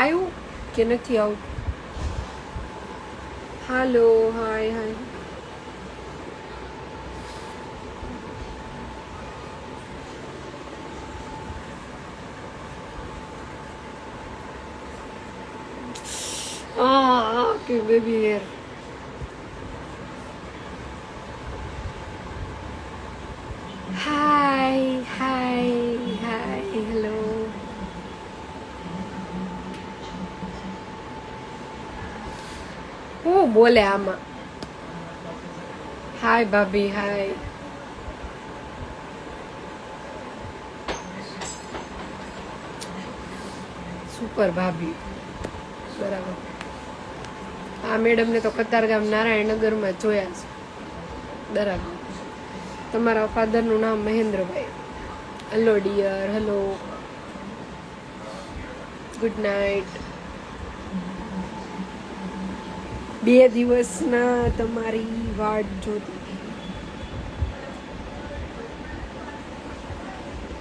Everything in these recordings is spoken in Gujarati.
આવ્યું કે નથી આવતું હાલો હાય હાય Ah, que beber. Hi, બોલે આમાં. હાય ભાભી, હાય. સુપર ભાભી. બરાબર. આ મેડમને તો કતારગામ નારાયણનગરમાં જોયા છે. બરાબર. તમારા ફાધરનું નામ Mahendrabhai. Hello dear hello good night બે દિવસના તમારી વાટ જોતી.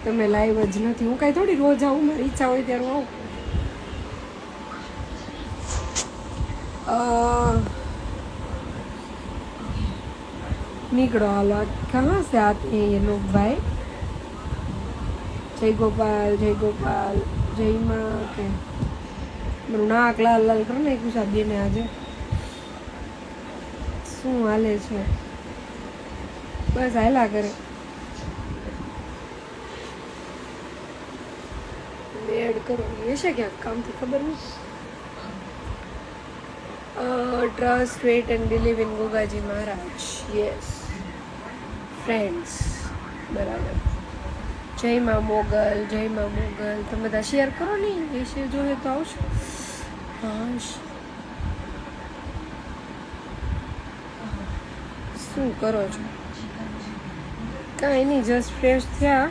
તમે લાઈવ જ નથી. હું કાંઈ થોડી રોજ આવું, મારી ઈચ્છા હોય ત્યારે આવું. નીકળો હાલો. કહાં સે આતે એ લોગ ભાઈ જય ગોપાલ જય ગોપાલ. જય માં કે. મારું નાક લાલ લાલ કરો ને એક સાદીને આજે. શું હાલે છે? બસ હાલા કરે. એડ કરો એ છે ક્યાંક? કામથી ખબર નહીં. Trust wait and believe in Gogaji Maharaj. Yes friends બરાબર. જય માં મોગલ જય માં મોગલ. તમે બધા શેર કરો ને. એ શેર જોઈએ તો આવશો. હા શ- કરો છો? કાંઈ નહીં જસ્ટ ફ્રેશ થયા.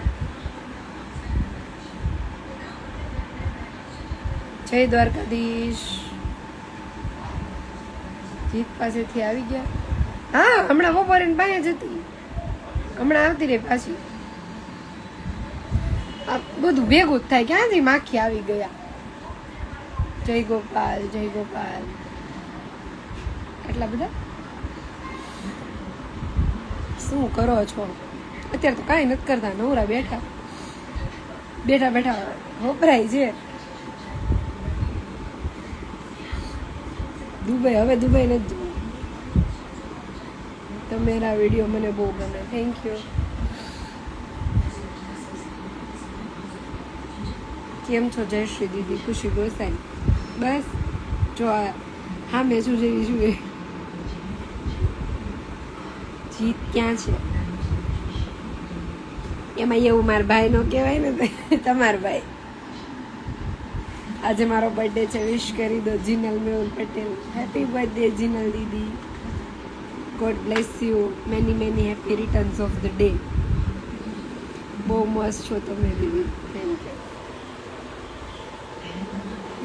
જય દ્વારકાધીશ. જીત પાસેથી આવી ગયા. હા, હમણાં બપોરે પાસે જતી. હમણાં આવતી રહી પાછી. બધું ભેગું જ થાય, ક્યાંથી માખી આવી ગયા? જય ગોપાલ જય ગોપાલ. એટલા બધા? શું કરો છો? અત્યારે તો કાંઈ નથી કરતા, નવરા બેઠા. બેઠા બેઠા વપરાય છે. દુબઈ, હવે દુબઈ નથી તમારા વીડિયો મને બહુ ગમે. થેન્ક યુ કેમ છો? જયશ્રી દીદી, ખુશી ગોસાઈ. બસ, જો આ હા મેં શું જેવી છું? એ જીત ક્યાં છે? એમાં એવું મારા ભાઈનો કહેવાય ને, તમારા ભાઈ. આજે મારો બર્થડે છે વિશ કરી દો, Jinal Mehul Patel. Happy birthday Jinal Didi. God bless you many many happy returns of the day બહુ મસ્ત છો તમે, દીદી. થેન્ક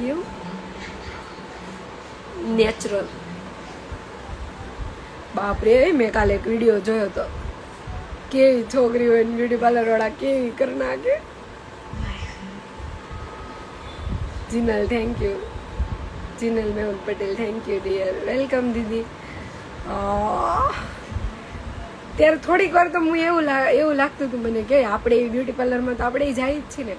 યુ નેચરલ બાપરે મેં કાલે એક વીડિયો જોયો તો. કેવી છોકરી હોય બ્યુટી પાર્લર વાળા, કેવી કરી નાખે? Jinal thank you Jinal Mehul Patel thank you dear welcome દીદી. ત્યારે થોડીક વાર તો હું એવું એવું લાગતું હતું મને કે આપણે એ બ્યુટી પાર્લરમાં તો આપણે જાય જ છીએ ને.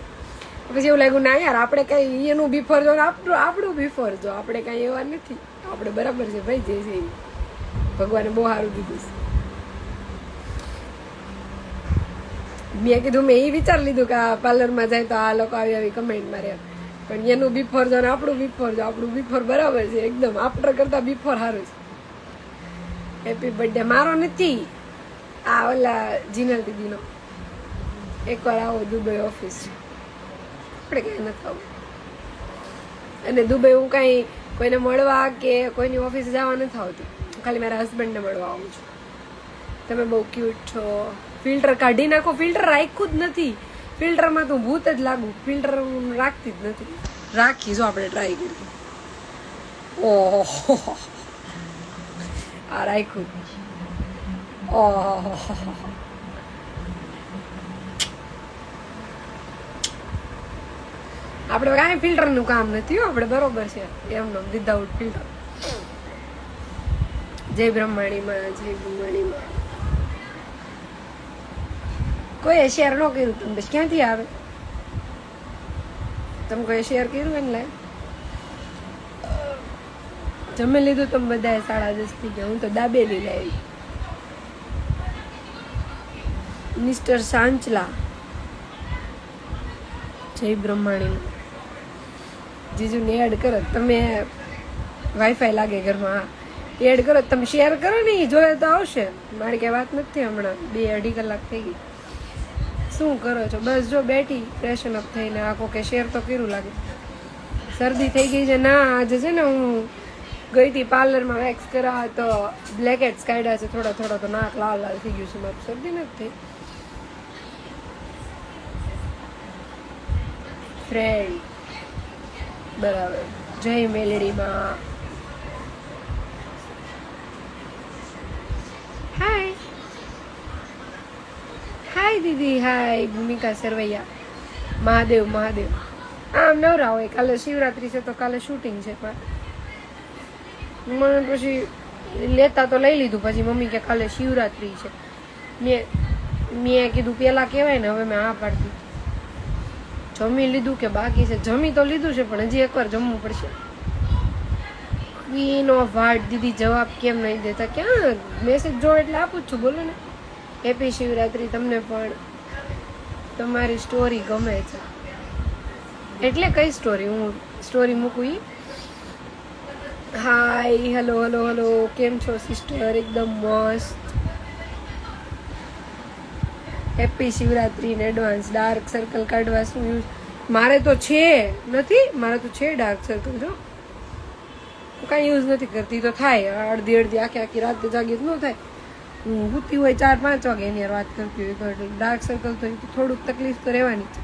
પછી એવું લાગ્યું, ના યાર, આપણે કઈ એનું બિફોર જો, આપણું આપણું બિફોર જો. આપણે કઈ એવા નથી. આપણે બરાબર છે, ભાઈ જે છે. ભગવાને બહુ સારું દીધું છે. મેં કીધું, મેં એ વિચાર લીધું કે આ પાર્લરમાં જાય તો આ લોકો આવી આવી કમેન્ટ મારે પણ એનું બિફોર જો આપણું બિફોર જો, આપણું બિફોર બરાબર છે, એકદમ. આફ્ટર કરતા બિફોર સારું છે. હેપી બર્થડે મારો નથી. આ ઓલા જીનલ દીદીનો. એકવાર આવો દુબઈ ઓફિસ આપણે ક્યાંય નથી આવું. અને દુબઈ હું કાંઈ કોઈને મળવા કે કોઈની ઓફિસ જવા નથી આવતી. ખાલી મારા હસબન્ડને મળવા આવું છું. તમે બહુ ક્યુટ છો. ફિલ્ટર કાઢી નાખો. ફિલ્ટર રાખ્યું જ નથી. ફિલ્ટરમાં તો ભૂત જ લાગુ. ફિલ્ટર હું રાખતી જ નથી. રાખી, જો આપણે ટ્રાય કરીએ. ઓહો. આ રાખ્યું. ઓહો. આપણે કાંઈ ફિલ્ટરનું કામ નથી હો. આપણે બરોબર છે. એમનો વિધાઉટ ફિલ્ટર જય બ્રહ્માણીમાં જય બ્રહ્માણીમાં કોઈએ શેર ન કર્યું તમે ક્યાંથી આવે? તમે કોઈ શેર કર્યું એટલે જમે લીધું તમે બધાએ સાડા દસથી ગયા. હું તો દાબેલી લાવી મિસ્ટર સાંચલા. જય બ્રહ્માણી જીજુને એડ કરો. તમે વાઈફાઈ લાગે ઘરમાં. એડ કરો, તમે શેર કરો ને એ જોયે તો આવશે. મારી કઈ વાત નથી હમણાં. બે અઢી કલાક થઈ ગઈ. શું કરો છો? બસ જો બેઠી ફ્રેશન અપ થઈને આખો કે શેર તો કર્યું લાગે. શરદી થઈ ગઈ છે. ના, આજે છે ને હું ગઈ હતી પાર્લરમાં વેક્સ કરા તો બ્લેકેટ્સ કાઢ્યા છે. થોડા થોડા તો નાક લાલ લાલ થઈ ગયું છે. મારું શરદી નથી થઈ. ફ્રેન્ડ બરાબર. જય મેલેડીમાં હાય હાય દીદી હાય ભૂમિકા સરવૈયા મહાદેવ મહાદેવ આમ નવરા હોય. કાલે શિવરાત્રી છે તો કાલે શૂટિંગ છે પણ. મને પછી લેતા તો લઈ લીધું. પછી મમ્મી કે કાલે શિવરાત્રી છે. મેં મેં કીધું પેલા કહેવાય ને, હવે મેં આ પાડતી. જમી લીધું કે બાકી છે? જમી તો લીધું છે, પણ હજી એકવાર જમવું પડશે. ક્વીન ઓફ હાર્ટ દીદી જવાબ કેમ નહીં દેતા? ક્યાં? મેસેજ જો એટલે આપું છું. બોલો ને. હેપી શિવરાત્રી તમને પણ. તમારી સ્ટોરી ગમે છે. એટલે કઈ સ્ટોરી હું સ્ટોરી મૂકું ઈ? હાય હેલો હેલો હેલો કેમ છો સિસ્ટર એકદમ મસ્ત. Happy Shivratri in advance dark circle કાઢવા શું યુઝ મારે તો છે નથી, મારે તો છે ડાર્ક સર્કલ જો કાંઈ યુઝ નથી કરતી. તો થાય, અડધી અડધી, આખી આખી રાતે જાગી તો ન થાય. હું સૂતી હોય ચાર પાંચ વાગે એની વાત કરતી હોય એટલે ડાર્ક સર્કલ તો થોડુંક તકલીફ તો રહેવાની છે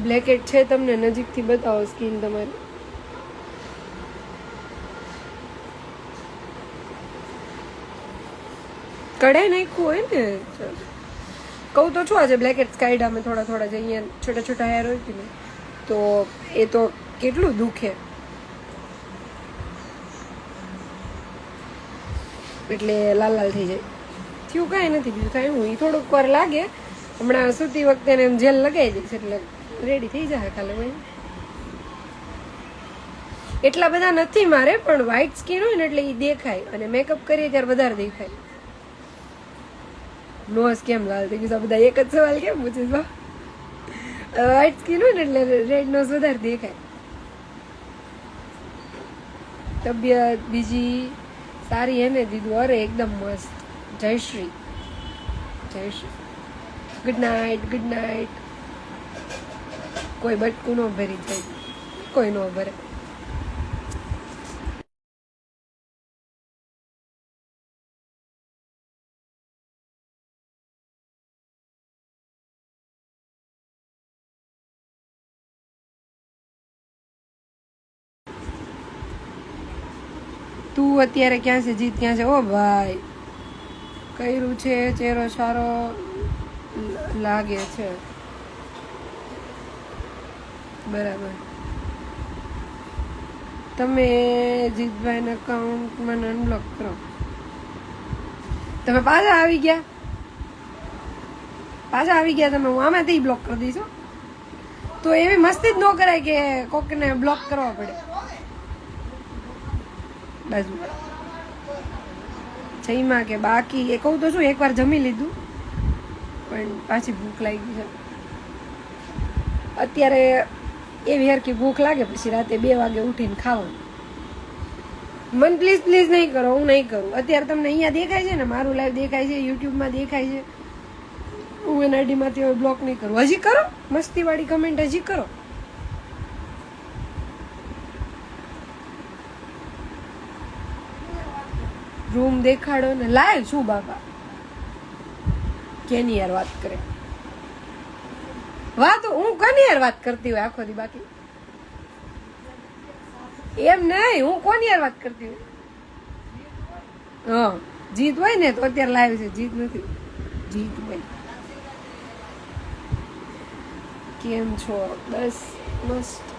બ્લેકેટ છે તમને નજીકથી બતાવો સ્કીન તમારી. કઢાઈ નાખ્યું હોય ને? કહું તો છું આજે બ્લેકેટ કાઢ્યા અમે થોડા થોડા જે અહીંયા છોટા છોટા હેર હોય ને તો એ તો કેટલું દુખે. એટલે લાલ લાલ થઈ જાય. થયું કાંઈ નથી, બીજું કાંઈ હું એ થોડુંક વાર લાગે, હમણાં સૂતી વખતે એને જેલ લગાવી દઈશ એટલે રેડી થઈ જાય કાલે ભાઈ. એટલા બધા નથી મારે, પણ વ્હાઇટ સ્કીન હોય ને એટલે એ દેખાય અને મેકઅપ કરીએ ત્યારે વધારે દેખાય. નોઝ કેમ લાલ થઈ ગયું બધા એક જ સવાલ કેમ પૂછે છો? વ્હાઇટ સ્કીન હોય ને એટલે રેડ નોઝ વધારે દેખાય. તબિયત, બીજી સારી એને દીધું. અરે, એકદમ મસ્ત. જય શ્રી. જય શ્રી. ગુડ નાઇટ ગુડ નાઇટ કોઈ બટકું ન ભરી, જાય. કોઈ ન ભરે. તું અત્યારે ક્યાં છે? જીત ક્યાં છે? ઓ ભાઈ, કર્યું છે, ચહેરો સારો લાગે છે. બરાબર. તમે જીતભાઈના અકાઉન્ટમાં અનબ્લોક કરો. તમે પાછા આવી ગયા? પાછા આવી ગયા તમે? હું આમાંથી બ્લોક કરી દઈશું તો એવી મસ્તી જ ન કરાય કે કોકને બ્લોક કરવા પડે. બાજુ. જઈમાં કે બાકી, એ કહું તો શું, એકવાર જમી લીધું, પણ પાછી ભૂખ લાગી છે. અત્યારે એવી હરકી ભૂખ લાગે, પછી રાતે બે વાગે ઉઠીને ખાવાનું મન પ્લીઝ પ્લીઝ નહીં કરો, હું નહીં કરું. અત્યારે તમને અહીંયા દેખાય છે ને, મારું લાઈવ દેખાય છે યુટ્યુબમાં દેખાય છે. હું એના આઈડીમાંથી હવે બ્લોક નહીં કરું. હજી કરો, મસ્તીવાળી કમેન્ટ હજી કરો. રૂમ દેખાડો ને લાઈવ શું બાપા. કેની યાર વાત કરે? વાત હું કોની યાર વાત કરતી હોય આખો દી બાકી? એમ નહીં હું કોની યાર વાત કરતી હોય? હા, જીત હોય ને તો અત્યારે લાઈવ છે, જીત નથી. જીત હોય. કેમ છો? બસ, મસ્ત.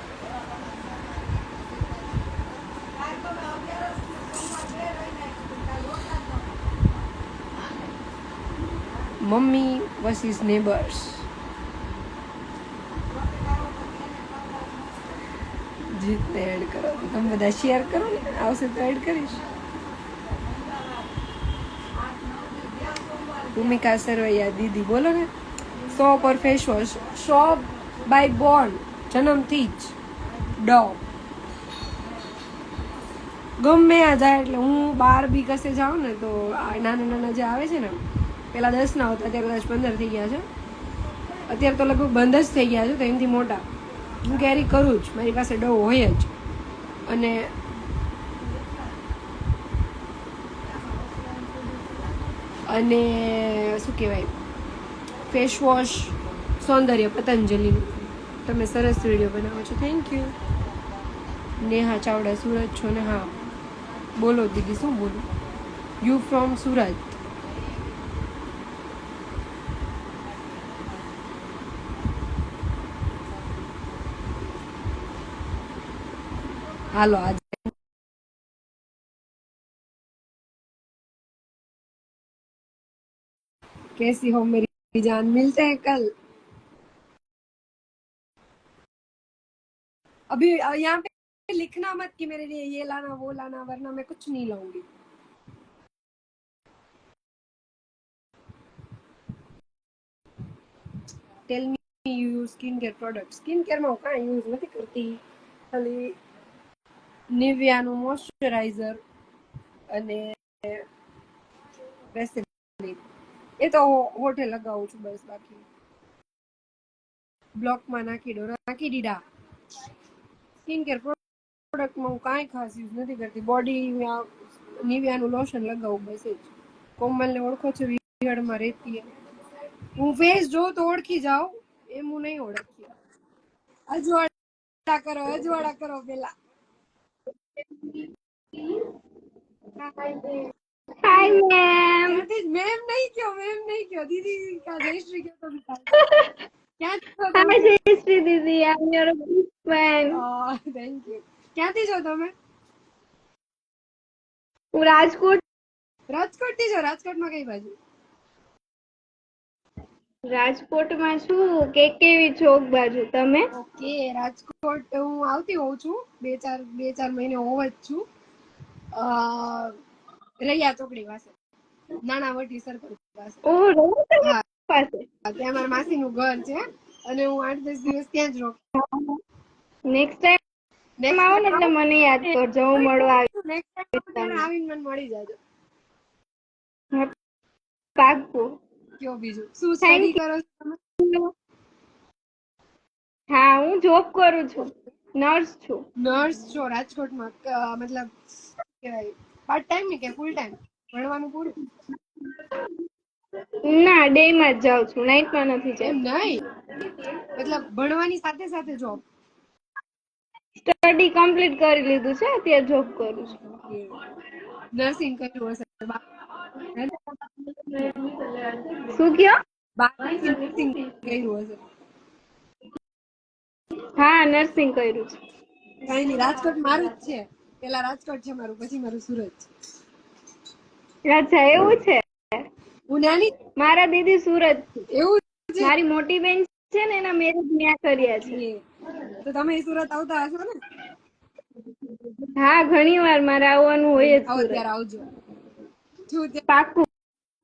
મમ્મી વર્સિસ નેબર્સ જીતને એડ કરો. તમે બધા શેર કરો ને આવશે તો એડ કરીશ. ભૂમિકા સરવૈયા, દીદી, બોલો ને. Super face wash shop by born જન્મથી જ ડો ગમે આ જાય એટલે હું બહાર બી કસે જાઉં ને તો આ નાના નાના જે આવે છે ને પેલા દસ ના હોતા અત્યારે દસ પંદર થઈ ગયા છે. અત્યારે તો લગભગ બંધ જ થઈ ગયા છે, તો એમથી મોટા. હું કેરી કરું જ, મારી પાસે ડો હોય જ. અને અને શું કહેવાય? ફેસ વોશ સૌંદર્ય પતંજલિનું તમે સરસ વીડિયો બનાવો છો. થેન્ક યુ નેહા ચાવડા, સુરત છો ને? હા. બોલો દીદી, શું બોલું? You from Surat? હાલો આજે कैसी हो मेरी जान मिलते हैं कल अभी अ, यहाँ पे लिखना मत कि मेरे लिए ये लाना वो लाना वरना मैं कुछ नहीं लाऊंगी tell me you skin care product skin કેરમાં હું કાંઈ યુઝ નથી કરતી ખાલી નિવિયાનું મોઇશ્ચરાઇઝર અને એ તો હોઠે લગાવું છું બસ બાકી. બ્લોકમાં નાખી દો, નાખી દીધા. સ્કિન કેર પ્રોડક્ટમાં હું કાંઈ ખાસ યુઝ નથી કરતી. બોડી નિવિયાનું લોશન લગાવું બસ એ જ. કોમલને ઓળખો છો વિહળમાં રહેતી. હું ફેસ જોઉં તો ઓળખી જાઉં, એમ હું નહીં ઓળખી. અજવાળા કરો અજવાળા કરો પેલા. હાય મેમ મેમ નહીં કયો મેમ નહીં કયો દીદી કા જયશ્રી કયો તો બી ચાલે. ક્યાં છો તમે hi Jayshree Didi I am your big fan thank you ક્યાંથી છો તમે હું રાજકોટ રાજકોટથી છો રાજકોટમાં કઈ બાજુ રાજકોટમાં છું. કેકેવી ચોક બાજુ? તમે? ઓકે રાજકોટ હું આવતી હોઉં છું. બે ચાર બે ચાર મહિને હોવ જ છું. રૈયા ચોકડી પાસે. નાણાવટી સર્કલ પાસે. ઓ. પાસે? ત્યાં મારા માસીનું ઘર છે. અને હું આઠ દસ દિવસ ત્યાં જ રોકાઉં નેક્સ્ટ ટાઈમ આવો ને એટલે મને યાદ કરજો. હું મળવા આવી નેક્સ્ટ ટાઈમ આવીને મને મળી જાજો. પાકું કયો બીજું? શું સ્ટડી કરો છો હા હું જોબ કરું છું. નર્સ છું. નર્સ છો રાજકોટમાં. મતલબ કહેવાય? પાર્ટ ટાઈમ ને કે ફૂલ ટાઈમ ભણવાનું પૂરું ના ડે માં જ જાઉં છું. નાઇટમાં નથી એમ નહીં? મતલબ ભણવાની સાથે સાથે જોબ સ્ટડી કમ્પ્લીટ કરી લીધું છે અત્યારે જોબ કરું છું. નર્સિંગ કર્યું હશે. શું કયો? નર્સિંગ કર્યું હશે. હા નર્સિંગ કર્યું છે. કઈ નહીં રાજકોટ મારું જ છે. પેલા રાજકોટ છે મારું પછી મારું સુરત છે. અચ્છા એવું છે? હું નાની મારા દીદી સુરત એવું છે? મારી મોટી બેન છે ને એના મેરેજ ન્યા કર્યા છે. તો તમે સુરત આવતા હશો ને? હા ઘણી વાર મારે આવવાનું હોય જ આવજો. પાકું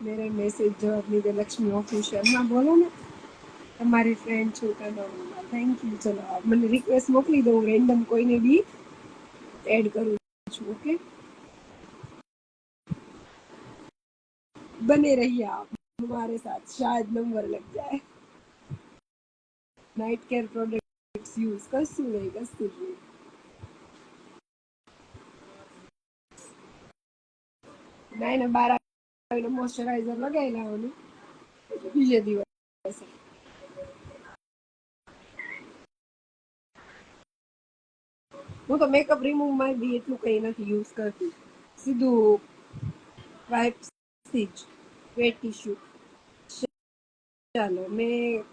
મેરે મેસેજ જવાબ લીધે લક્ષ્મી ઓફિશિયલ હા બોલો ને તમારી ફ્રેન્ડ છું કનોડમાં થેન્ક યુ ચલો આ મને રિક્વેસ્ટ મોકલી દઉં રેન્ડમ કોઈને બી એડ કરું છું ઓકે बने रहिए आप हमारे साथ शायद नंबर लग जाए नाइट केयर प्रोडक्ट्स यूज કશું નહીં કશું જ નહીં ના એને બાર આવીને મોઇશ્ચરાઇઝર લગાવી લાવવાનું બીજે દિવસે હું તો મેકઅપ રિમૂવમાં બી એટલું કઈ નથી યુઝ કરતી સીધું વાઇપ્સથી જ વેટ ટીશ્યુ ચાલો મેં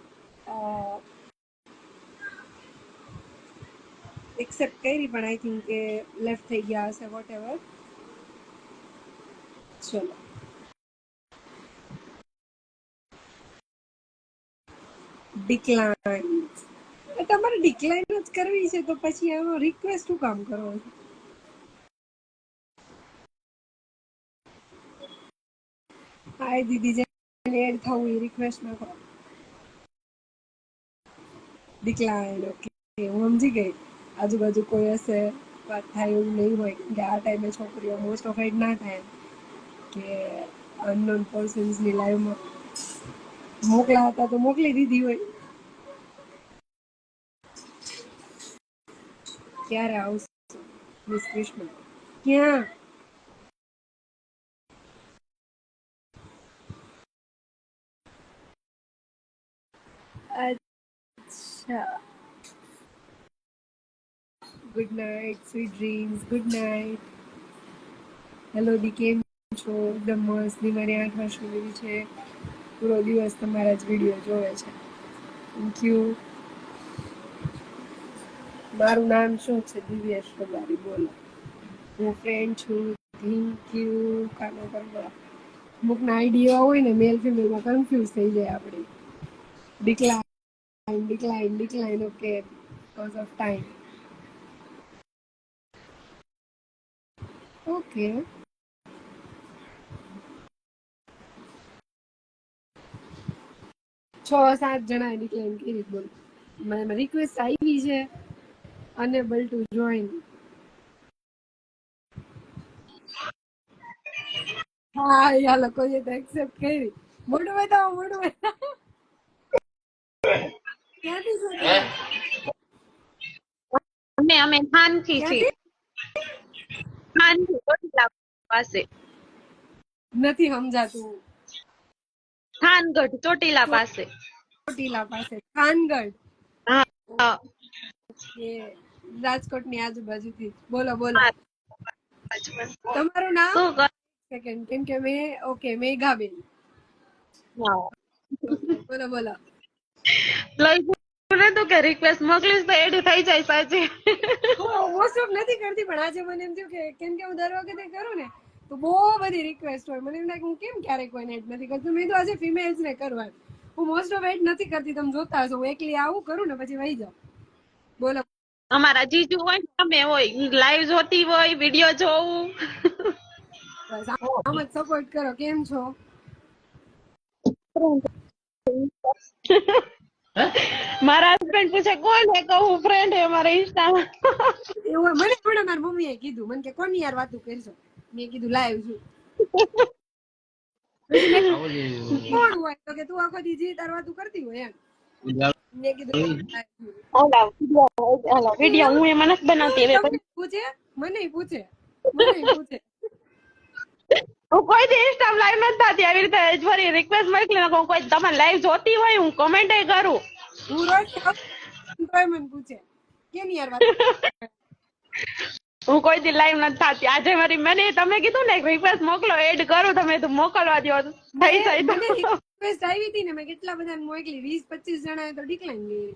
એક્સેપ્ટ કરી પણ આઈ થિંક કે લેફ્ટ થઈ ગયા હશે વોટ એવર ચલો ડિક્લાઇન તમારે ડિક્લાઇન જ કરવી છે તો પછી એનો રિક્વેસ્ટ શું કામ કરો છો? હાય દીદી જેને એડ થવું એ રિક્વેસ્ટ નાખો ડિક્લાઇન ઓકે હું સમજી ગઈ. આજુબાજુ કોઈ હશે, વાત થાય એવું નહીં હોય, કે આ ટાઈમે છોકરીઓ મોસ્ટ ઓફ એડ ના થાય. કે અનનોન પર્સન્સની લાઈવમાં મોકલા હતા તો મોકલી દીધી હોય. ક્યારે આવશે? મિસ કૃષ્ણ ક્યાં? અચ્છા. Good night sweet dreams good night hello દી કેમ છો? એકદમ મસ્ત. દી મારી આઠ વર્ષ છે? પૂરો દિવસ તમારા જ વીડિયો જોવે છે. થેન્ક યુ મારું નામ શું છે? દિવ્યેશ કુમારી, બોલો. હું ફ્રેન્ડ છું. થેન્ક યુ કાનો કરવા? અમુકના આઈડિયા હોય ને મેલ ફિમેલમાં કન્ફ્યુઝ થઈ જાય આપણે decline decline decline okay because of time okay છ સાત જણા ડિક્લાઇન કરી બોલ. મને રિક્વેસ્ટ આવી છે અનેબલ ટુ જોઈન હા યા લોકોએ તો એક્સેપ્ટ કરી. મોઢું બતાવો મોઢું બતાવો ક્યાંથી છો અમે અમે છીએ. થાનથી પાસે. નથી સમજાતું. થાનગઢ ચોટીલા પાસે. ચોટીલા પાસે ખાનગઢ હા. ની આજુબાજુથી. બોલો બોલો. તમારું નામ? સેકન્ડ કેમ કે મેં ઓકે મેઘાબેન. બોલો બોલો. લખ્યું તો કે રિક્વેસ્ટ મોકલીશ તો એડ થઈ જાય સાચી. હું મોસ્ટ ઓફ નથી કરતી પણ આજે મને એમ થયું કે કેમ કે હું દર વખતે કરું ને તો બહુ બધી રિક્વેસ્ટ હોય. મને એમ લાગે હું કેમ ક્યારેક કોઈને એડ નથી કરતી? મેં તો આજે ફિમેલ્સ ને કરવા. હું મોસ્ટ ઓફ એડ નથી કરતી. તમે જોતા હશો. હું એકલી આવું કરું ને પછી વહી જાઉં. બોલો. અમારા જીજુ હોય તમે હોય. લાઈવ જોતી હોય વીડિયો જોવું. બસ આમ જ સપોર્ટ કરો. કેમ છો? મારા હસબન્ડ પૂછે કોણ હે? કહું ફ્રેન્ડ હે મારા ઇન્સ્ટામાં એવું મને પણ મારી મમ્મીએ કીધું. મને કે કોની યાર વાતું કરશો? મેં કીધું લાઈવ છું કોણ હોય? તો કે તું આખો દી જી તાર તું કરતી હોય એમ. મેં કીધું. ઓલા વીડિયો ઓલા વીડિયો હું એમાં નથી બનાવતી હવે પૂછે? મને પૂછે? મને પૂછે? હું કોઈ દી ઇન્સ્ટા લાઈવ નથી થતી આવી રીતે ફરી રિક્વેસ્ટ મોકલી નાખું કોઈ તમારે લાઈવ જોતી હોય હું કમેન્ટ કરું. હું રોજ તોય મને પૂછે. કેની યાર વાત? હું કોઈ દી લાઈવ નથી થતી. આજે મારી મને તમે કીધું ને રિક્વેસ્ટ મોકલો એડ કરો તમે તો મોકલવા દો થઈ થઈ તો. રિક્વેસ્ટ આવી હતી ને મેં કેટલા બધાને મોકલી. વીસ પચીસ જણાએ તો ડિક્લાઇન ગઈ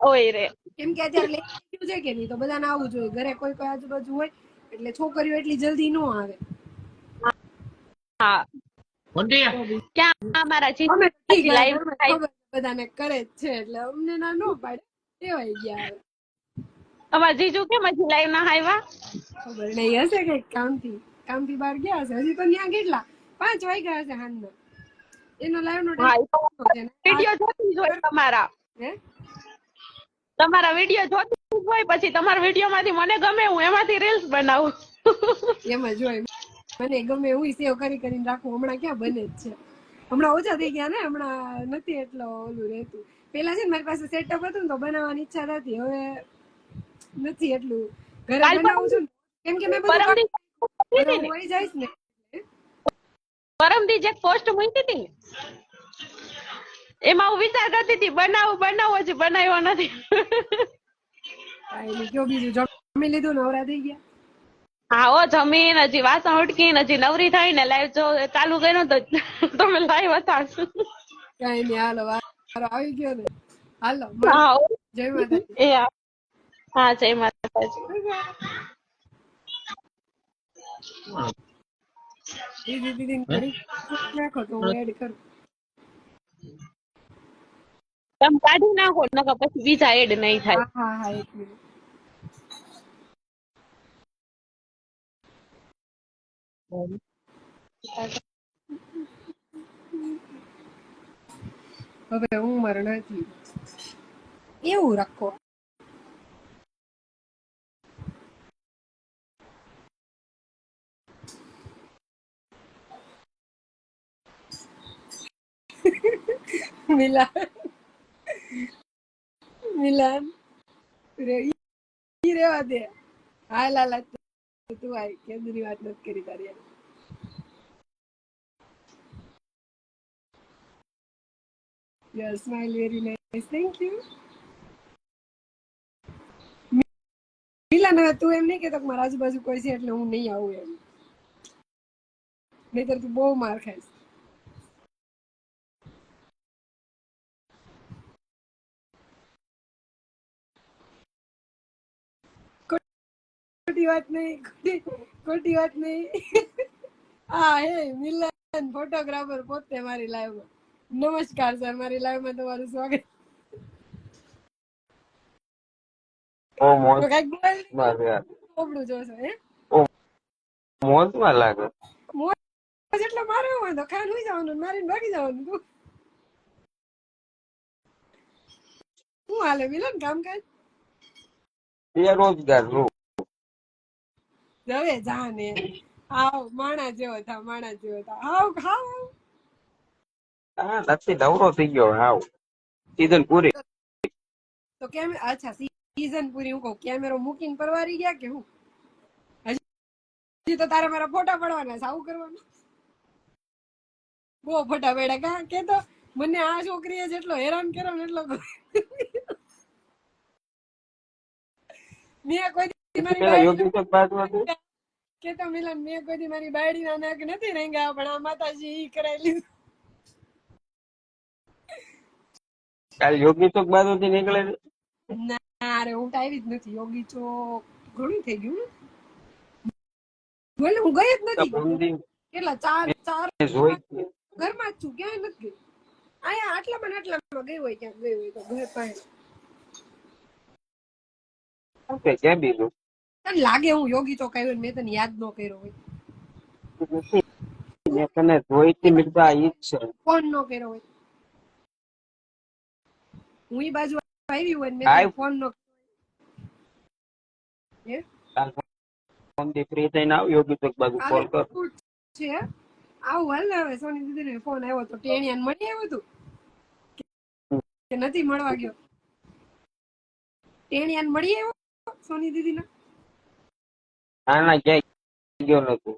ઓય રે. કેમ કે અત્યારે late છે કે નહીં તો બધાને આવવું જોઈએ. ઘરે કોઈ કોઈ આજુબાજુ હોય એટલે છોકરીઓ એટલી જલ્દી નો આવે. હા. ક્યાં બધાને કરે જ છે એટલે અમને ના નો પાડે. કેવાય ગયા અમારા જીજુ કેમ હજી લાઈવ ના આવ્યા? ખબર નહીં હશે કંઈક કામથી. કામથી બહાર ગયા હશે? હજી તો ત્યાં કેટલા? પાંચ વાગ્યા હશે હાંજના. એનો લાઈવ નો વીડિયો જોતી હોય તમારા. હે? તમારા વીડિયો જોતી હોય પછી તમારા વીડિયો માંથી મને ગમે હું એમાંથી રીલ્સ બનાવું. એમ જ હોય. મને ગમે હું સેવ કરી કરીને રાખવું હમણાં ક્યાં બને જ છે. હમણાં ઓછા થઈ ગયા ને હમણાં નથી એટલો ઓલું રહેતું. પેલા છે ને મારી પાસે સેટઅપ હતું ને તો બનાવવાની ઈચ્છા નથી હવે નથી એટલું. ઘરે બનાવું છું. કેમ કે મેં પરમ દી જઈશ ને. પરમ દી જે પોસ્ટ મૂકી હતી એમાં હું વિચાર કરતી હતી બનાવું બનાવો હજી બનાવ્યો નથી. કયો બીજું? જમી લીધું? નવરા થઈ ગયા? હા ઓ જમીન હજી વાસણ ઉટકી હજી નવરી થઈને લાઈવ જો ચાલુ કર્યો તો તમે લાઈવ હતા. કઈ નઈ હાલો આવી ગયો ને. હાલો જય માતા એ હા. જય માતાજી. તમે કાઢી નાખો, નકર પછી બીજા એડ નહીં થાય. હવે હું નથી એવું રાખો. મિલાન રે ઈ રેવા દે હાલ હાલ. તું આય કેદુની વાત નથી કરી તારી. Your smile very nice. Thank you. Milan તું એમ નહીં કેતો મારા આજુબાજુ કોઈ છે એટલે હું નહીં આવું એમ નહીતર તું બહુ માર ખાઈશ ખોટી વાત નહીં ખોટી ખોટી વાત નહીં. હા હે મિલન ફોટોગ્રાફર પોતે મારી લાઈવમાં નમસ્કાર સર મારી લાઈવમાં તમારું સ્વાગત. ઓ મોજ તો કાંઈક બોલમાં યાર. કોબડું જોશો હે? મોજમાં લાગે. મોજ એટલે મારે વાંધો ખાન હોઈ જવાનું મારીને ભાગી જવાનું તું. શું હાલે મિલન કામકાજ? બેરોજગાર હવે જાને. આવ માણા જેવો થા માણા જેવો થા. આવ ખાવ હા નથી નવરો થઈ ગયો આવ સીઝન પૂરી. તો કેમ અચ્છા સીઝન પૂરી હું કહું કેમેરો મૂકીને પરવારી ગયા કે હું? હજી તો તારે મારા ફોટા પડવાના છે આવું કરવાનું? બહુ ફોટા પડ્યા કા કે તો મને આ છોકરીએ જેટલો હેરાન કર્યો ને એટલો મેં કોઈ દી મારી હતું. કે તો મિલન મેં કોઈ મારી બાયડી ના નાક નથી રેંગા પણ આ માતાજી ઈ લીધું કાલ યોગી ચોક બાજુ થી નીકળે ના રે હું તો આવી જ નથી. યોગી ચોક ઘણું થઈ ગયું બોલે હું ગઈ જ નથી કેટલા ચાર ચાર મેં ઘરમાં જ છું ક્યાંય નથી ગઈ. અહીંયા આટલામાં ને આટલામાં ગઈ હોય ક્યાંક ગઈ હોય તો ઘર પાસે. શું કે બીજું? તને લાગે હું યોગી તો કહ્યું મેં તને યાદ ન કર્યો હોય. મેં તને જોઈ તી મિર્ઝા ઈ જ છે. ફોન ન કર્યો હોય. હું ઈ બાજુ આવી હોય મેં તને ફોન ન હે? કાલ ફોન દે ફ્રી થઈને આવ યોગી તો બાજુ કોલ કર. છે? આવું હાલ ને હવે સોની દીદી ને ફોન આવ્યો તો ટેણિયાને મળી આવ્યું હતું કે નથી મળવા ગયો? ટેણિયાને મળી આવ્યો સોની દીદી આના ક્યાંય ગયો નતો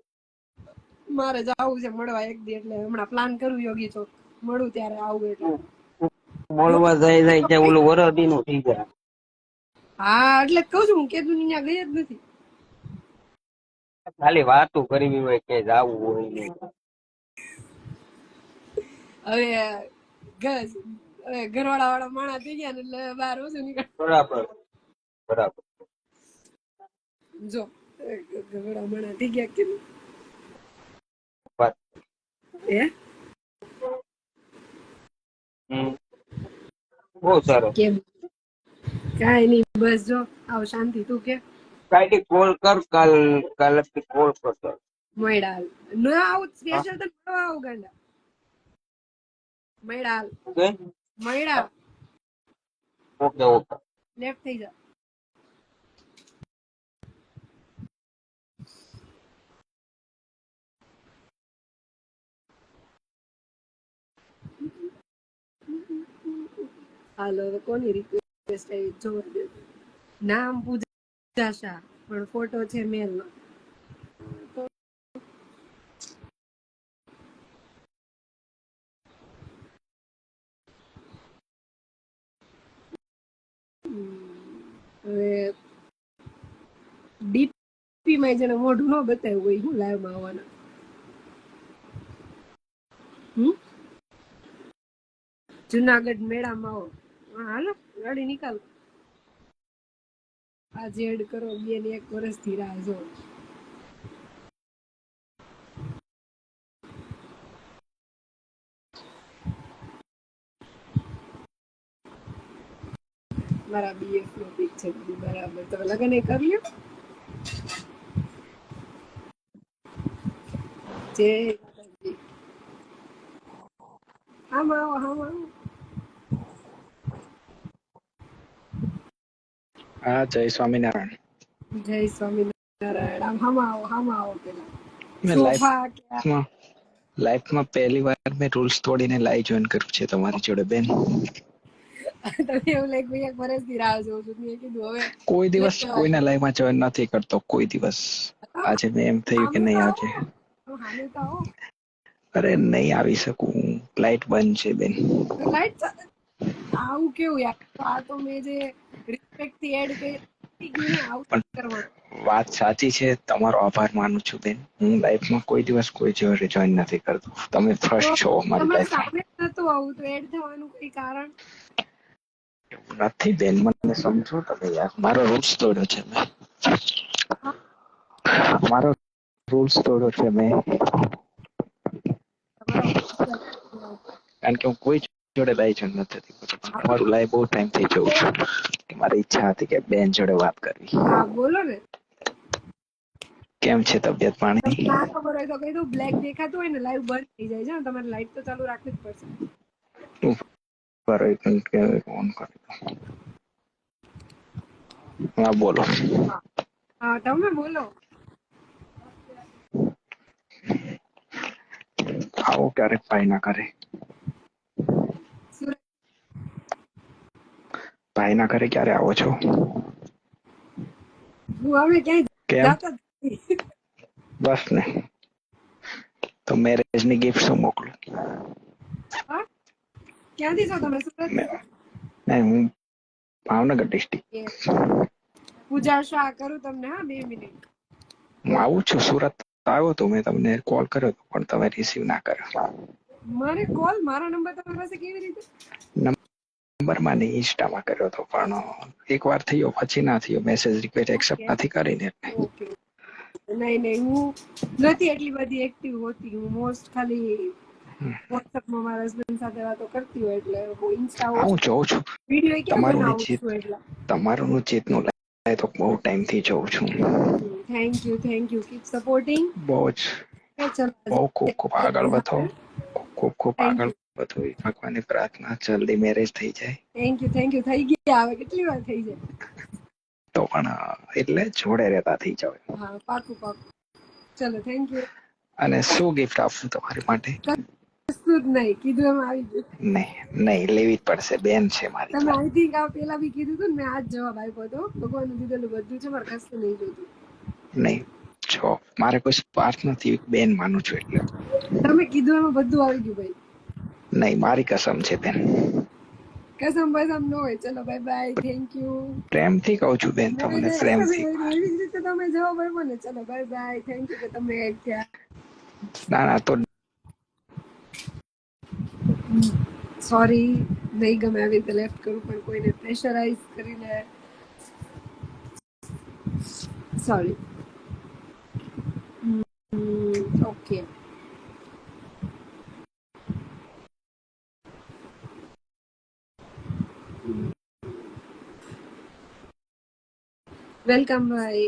મારે જવું છે મળવા એક દી એટલે હમણાં પ્લાન કરું યોગી ચોક મળું ત્યારે આવું એટલે. મળવા જાય જાય ત્યાં ઓલું વરદી નું થઈ જાય. હા એટલે કઉ છું હું કેદું ત્યાં ગઈ જ નથી. ખાલી વાતું કરવી હોય કે જાવું હોય ને. હવે ગસ હવે ઘરવાળા વાળા માણા થઈ ગયા ને એટલે બહાર ઓછું નીકળ. બરાબર બરાબર. જો. ઘરવાળા થઈ ગયા કે હે? બહુ સરસ કેમ? કાંઈ નહીં બસ જો આવ શાંતિ. તું કે? કાંઈ કોલ કર કાલ કાલ કોલ કરતો. હાલ ન આવું સ્પેશિયલ તને મળવા આવું ગાંડા. ઓકે. ઓકે લેફ્ટ થઈ જા. હાલો હવે કોની રિક્વેસ્ટ આવી જોવા દેજો નામ પૂજા શાહ પણ ફોટો છે મેલનો ડીપી માં જેને મોઢું ન બતાવ્યું હોય, હું લાઈવમાં આવવાના. જુનાગઢ મેળામાં આવો. હાલો, ગાડી નીકાલ આજે એડ કરો બે ને એક વર્ષથી રાહ જો મારા બીએફ નો પીક છે, બધું બરાબર. તમે લગ્ન કરી લ્યો. જય માતાજી. આમાં આવો આમાં આવો. હા જય સ્વામિનારાયણ. જય સ્વામિનારાયણ. આમ હામાં આવો આવો પેલા. લાઈફમાં પહેલી વાર મેં રૂલ્સ તોડીને લાઈવ જોઈન કર્યું છે તમારી જોડે બેન. તમે એવું લાગ્યું એક વર્ષથી રાહ જોઉં છું મેં કીધું હવે કોઈ દિવસ કોઈના લાઈફમાં જોઈન નથી કરતો કોઈ દિવસ. આજે મેં એમ થયું કે નહીં આજે. અરે નહીં આવી શકું લાઈટ બંધ છે બેન. લાઈટ આવું કેવું યાર? આ તો મેં જે એડ કરી વાત સાચી છે તમારો આભાર માનું છું બેન. હું લાઈફમાં કોઈ દિવસ કોઈ જોડે જોઈન નથી કરતો. તમે ફર્સ્ટ છો મારી લાઈફ સામે નતું આવું તો એડ થવાનું કોઈ કારણ? નથી બેન મને સમજો તમે યાર. મારો રૂલ્સ તોડ્યો છે મેં. મારો રૂલ્સ તોડ્યો છે મેં. કારણ કે હું કોઈ જોડે લાઈ જોઈન નથી મારું લાઈફ બહુ ટાઈમ થઈ જવું છું. મારી ઈચ્છા હતી કે બેન જોડે વાત કરવી. હા બોલો ને. કેમ છે તબિયત પાણી? ના ખબર હોય તો દઉં. બ્લેક દેખાતું હોય ને લાઈવ બંધ થઈ જાય છે ને તમારે લાઈટ તો ચાલુ રાખવી જ પડશે. કરો એક મિનિટ કે ઓન કરી. હા બોલો. હા તમે બોલો. આવો ક્યારેક પાઈ ના કરે ભાઈ ના ઘરે ક્યારે આવો છો? હું હવે ક્યાંય. બસ ને. તો મેરેજની ગિફ્ટ શું મોકલું? ક્યાંથી છો તમે? સુરત નહીં હું ભાવનગર ડિસ્ટ્રિક્ટ પૂજા શાહ કરું તમને હા બે મિનિટ હું આવું છું સુરત આવ્યો તો મેં તમને કોલ કર્યો તો પણ તમે રિસીવ ના કર્યો. મારે કોલ મારા નંબર તમારી પાસે કેવી રીતે? નંબરમાં નહીં ઇન્સ્ટામાં કર્યો હતો પણ એક વાર થયો પછી ના થયો મેસેજ રિક્વેસ્ટ એક્સેપ્ટ નથી કરીને. એટલે નહીં નહીં હું નથી એટલી બધી એક્ટિવ હોતી. હું મોસ્ટ ખાલી વોટ્સઅપમાં મારા હસબન્ડ સાથે વાતો કરતી હોય એટલે હું ઇન્સ્ટા હું જોઉં છું. વીડિયો તમારું નિશ્ચિત. તમારું ચેતનું લાય તો બહુ ટાઈમથી જોઉં છું. Thank you thank you keep supporting બહુ જ. બહુ ખૂબ ખૂબ આગળ વધો. ખૂબ ખૂબ આગળ એ ભગવાનની પ્રાર્થના જલ્દી મેરેજ થઈ જાય. થેન્ક યુ થેન્ક યુ થઈ ગયા હવે. કેટલી વાર થઈ જાય? તો પણ એટલે જોડે રહેતા થઈ જાવ હા પાકું પાકું. ચલો થેન્ક યુ અને શું ગિફ્ટ આપું તમારી માટે? કશું જ નહીં. કીધું એમ આવી ગયું. નહીં નહીં લેવી જ પડશે. બેન છે મારી તમે આઈ થિંક આ પેલા બી કીધું હતું ને મેં આજ જવાબ આપ્યો હતો. ભગવાનનું દીધેલું બધું છે મારે કશું નહીં જોતું. નહીં જો મારે કોઈ સ્વાર્થ નથી. બેન માનું છું એટલે. તમે કીધું એમાં બધું આવી ગયું ભાઈ. નહીં મારી કસમ છે બેન. કસમ બસમ નો હોય. ચલો બાય બાય થેન્ક યુ પ્રેમથી કહું છું બેન તમને પ્રેમથી. એવી રીતે તમે જવાબ આપ્યો ને. ચલો બાય બાય થેન્ક યુ કે તમે એડ થયા. ના ના તો સોરી નહીં ગમે આવી રીતે લેફ્ટ કરું પણ કોઈને પ્રેશરાઇઝ કરીને. સોરી ઓકે વેલકમ ભાઈ